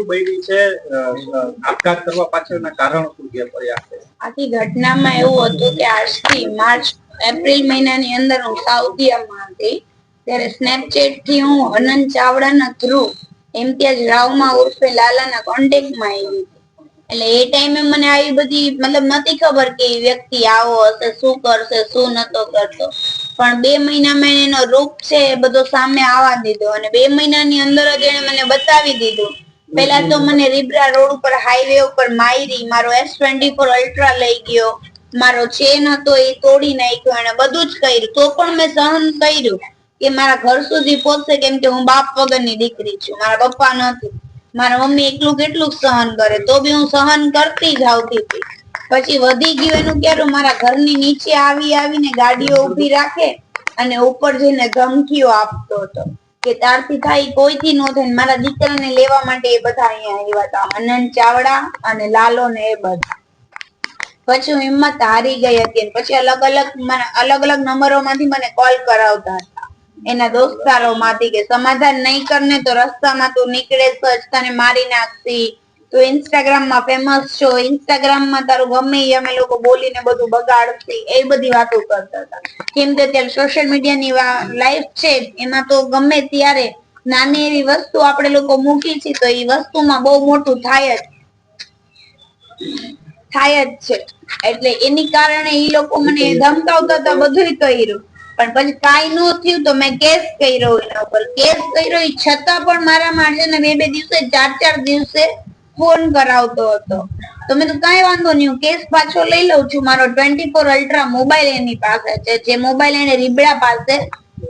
શું બની છે આપઘાત કરવા પાછળના કારણો શું જે પડ્યા આખી ઘટનામાં એવું હતું કે આજથી માર્ચ, એપ્રિલ મહિનાની અંદર હું સાઉદીયામાં હતી. ત્યારે સ્નેપચેટથી હું અનંત ચાવડાના થ્રુ ઇમ્તિયાજ રાવમાં ઉર્ફે લાલાના કોન્ટેક્ટમાં આવી એટલે એ ટાઈમે મને આવી બધી મતલબ નથી ખબર કે વ્યક્તિ આવો હશે, શું કરશે, શું નતો કરતો. પણ બે મહિનામાં એનો રૂપ છે એ બધો સામે આવવા દીધો અને બે મહિનાની અંદર જ એને મને બતાવી દીધું પેલા તો મને રીબરા રોડ ઉપર હાઈવે ઉપર માયરી મારો એસ ટ્વેન્ટી ફોર અલ્ટ્રા લઈ ગયો. મારો ચેન હતો એ તોડી નાખ્યો એને બધું જ કર્યું. તો પણ મેં સહન કર્યું કે મારા ઘર સુધી પહોંચશે કેમ કે હું બાપ વગરની દીકરી છું. મારા પપ્પા નથી. મારા મમ્મી એકલું કેટલું સહન કરે? તો બી હું સહન કરતી જ આવતી હતી. પછી વધી ગયું એનું ક્યારું મારા ઘરની નીચે આવી આવીને ગાડીઓ ઊભી રાખે અને ઉપર જઈને ધમકીઓ આપતો હતો. કે તારથી થાય કોઈથી નો થાય મારા દીકરાને લેવા માટે એ બધા અહીંયા આવ્યા હતા. અનંત ચાવડા અને લાલો ને એ બધા. પછી હું હિંમત હારી ગઈ હતી પછી અલગ અલગ મને અલગ અલગ નંબરો માંથી મને કોલ કરાવતા હતા. એના દોસ્તારો માંથી કે સમાધાન નહીં કરને તો રસ્તામાં તું નીકળે જ તને મારી નાખતી તું ઇન્સ્ટાગ્રામમાં ફેમસ છો. ઇન્સ્ટાગ્રામમાં તારું ગમે ઈ અમે લોકો બોલીને બધું બગાડશે એ બધી વાતો કરતા હતા. કેમ કે અત્યારે સોશિયલ મીડિયાની લાઈફ છે એમાં તો ગમે ત્યારે નાની એવી વસ્તુ આપણે લોકો મૂકી છે તો એ વસ્તુમાં બહુ મોટું થાય જ. થાય જ છે. એટલે એની કારણે એ લોકો મને ધમકાવતા હતા બધું કર્યું. પણ પછી કાંઈ ન થયું તો મેં કેસ કર્યો એના ઉપર. કેસ કર્યો છતાં પણ મારા માણસે બે બે દિવસે, ચાર ચાર દિવસે ફોન કરાવતો હતો. તો મેં તો કઈ વાંધો નહીં હું કેસ પાછો લઈ લઉં છું. મારો ટ્વેન્ટી ફોર અલ્ટ્રા મોબાઈલ એની પાસે છે. જે મોબાઈલ એને રીબડા પાસે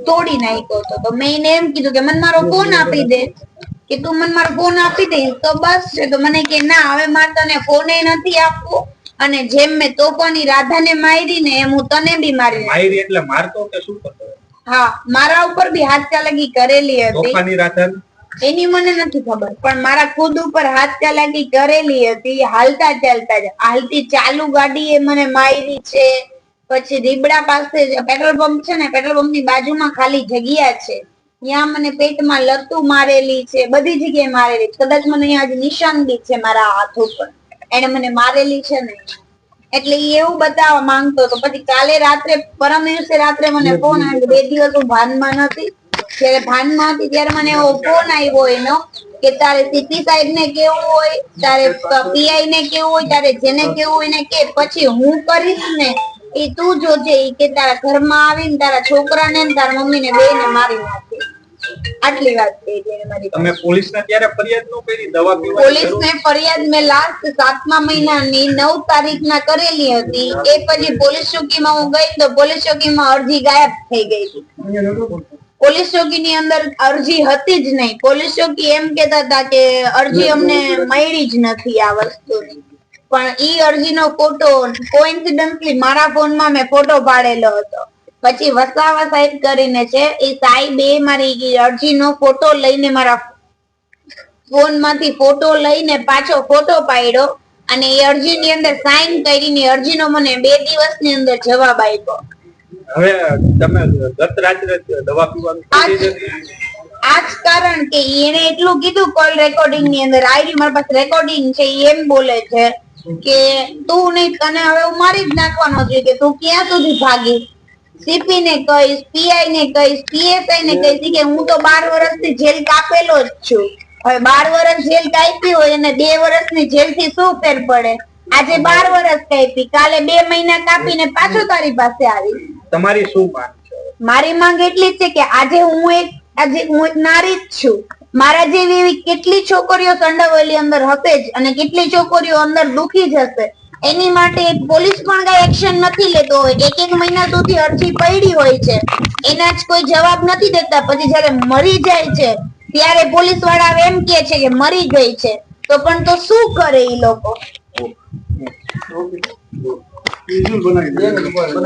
તોડી નાખ્યો હતો. તો મેં એને એમ કીધું કે મને મારો ફોન આપી દે. કે તું મને મારો ફોન આપી દઈશ તો બસ છે. તો મને કે ના હવે મારે તને ફોને નથી આપવો. અને જેમ મેં તોફાની રાધાને મારી ને એમ હું તને બી મારી. એટલે મારતો કે શું કરતો? હા મારા ઉપર બી હાથ ચાલકી કરેલી હતી. તોફાની રાધન? એની મને નથી ખબર પણ મારા ખુદ ઉપર હાથ ચાલાકી કરેલી હતી હાલતા ચાલતા જ. હાલતી ચાલુ ગાડી એ મને મારી છે. પછી રીબડા પાસે પેટ્રોલ પંપ છે ને પેટ્રોલ પંપની બાજુમાં ખાલી જગ્યા છે. ત્યાં મને પેટમાં લતું મારેલી છે બધી જગ્યાએ મારેલી કદાચ મને અહીંયા આજે નિશાન બી છે મારા હાથ ઉપર. એને મને મારેલી છે ને. એટલે એવું બતાવવા માંગતો હતો. પછી કાલે રાત્રે પરમ દિવસે રાત્રે મને ફોન આવ્યો. બે દિવસ હું ભાનમાં નથી જ્યારે ભાનમાં હતી ત્યારે મને એવો ફોન આવ્યો એનો કે તારે સીટી સાહેબ ને કેવું હોય તારે પીઆઈ ને કેવું હોય તારે જેને કેવું હોય ને કે પછી હું કરીશ ને એ તું જોજે ઈ કે તારા ઘરમાં આવીને તારા છોકરાને ને તારા મમ્મીને ને મારી નાખે. આટલી વાત કહી છે મારી. તમે પોલીસને ત્યારે ફરિયાદ નો કરી દવા પીવા પોલીસ જરૂર? ને ફરિયાદ મેં લાસ્ટ સાતમા મહિનાની નવ તારીખ ના કરેલી હતી. એ પછી પોલીસ ચોકીમાં હું ગઈ તો પોલીસ ચોકીમાં અરજી ગાયબ થઈ ગઈ. હતી પોલીસ ચોકી ની અંદર અરજી હતી જ નહીં. પોલીસ ચોકી એમ કેતા હતા કે અરજી અમને મળી જ નથી આ વસ્તુની. પણ ઈ અરજીનો ફોટો કોઇન્સિડન્ટલી મારા ફોનમાં મેં ફોટો પાડેલો હતો. પછી વસાવા સાહેબ કરીને છે એ સાહેબે મારી અરજીનો ફોટો લઈને મારા ફોનમાંથી ફોટો લઈને પાછો ફોટો પાડ્યો અને એ અરજીની અંદર સાઈન કરીને અરજીનો મને બે દિવસની અંદર જવાબ આપ્યો. હવે તમે ગત રાત્રે દવા પીવાનું છોડી દીધું? આ જ કારણ કે એને એટલું કીધું કોલ રેકોર્ડિંગની અંદર આઈડી મારી પાસે રેકોર્ડિંગ છે. એમ બોલે છે કે તું નહીં તને હવે હું મારી જ નાખવાનો છું કે તું ક્યાં સુધી ભાગીશ સીપી ને કહીશ પીઆઈ ને કહીશ પીએસઆઈ ને કહીશ કે હું તો બાર વર્ષથી જેલ કાપેલો જ છું. હવે બાર વર્ષ જેલ કાપી હોય અને બે વર્ષની જેલથી શું ફેર પડે? આજે બાર વર્ષ કાપી કાલે બે મહિના કાપીને પાછો તારી પાસે આવી તમારી શું માંગ છે? મારી માંગ એટલી જ છે કે આજે હું એક આજે હું એક નારી જ છું. મારા જેવી એવી કેટલી છોકરીઓ સંડાવેલી અંદર હશે જ અને કેટલી છોકરીઓ અંદર દુખી જશે એની માટે પોલીસ પણ કઈ એક્શન નથી લેતો હોય. એક એક મહિના સુધી અરજી પડી હોય છે. એના જ કોઈ જવાબ નથી દેતા. પછી જયારે મરી જાય છે ત્યારે પોલીસવાળા એમ કે છે કે મરી ગઈ છે. તો પણ તો શું કરે એ લોકો?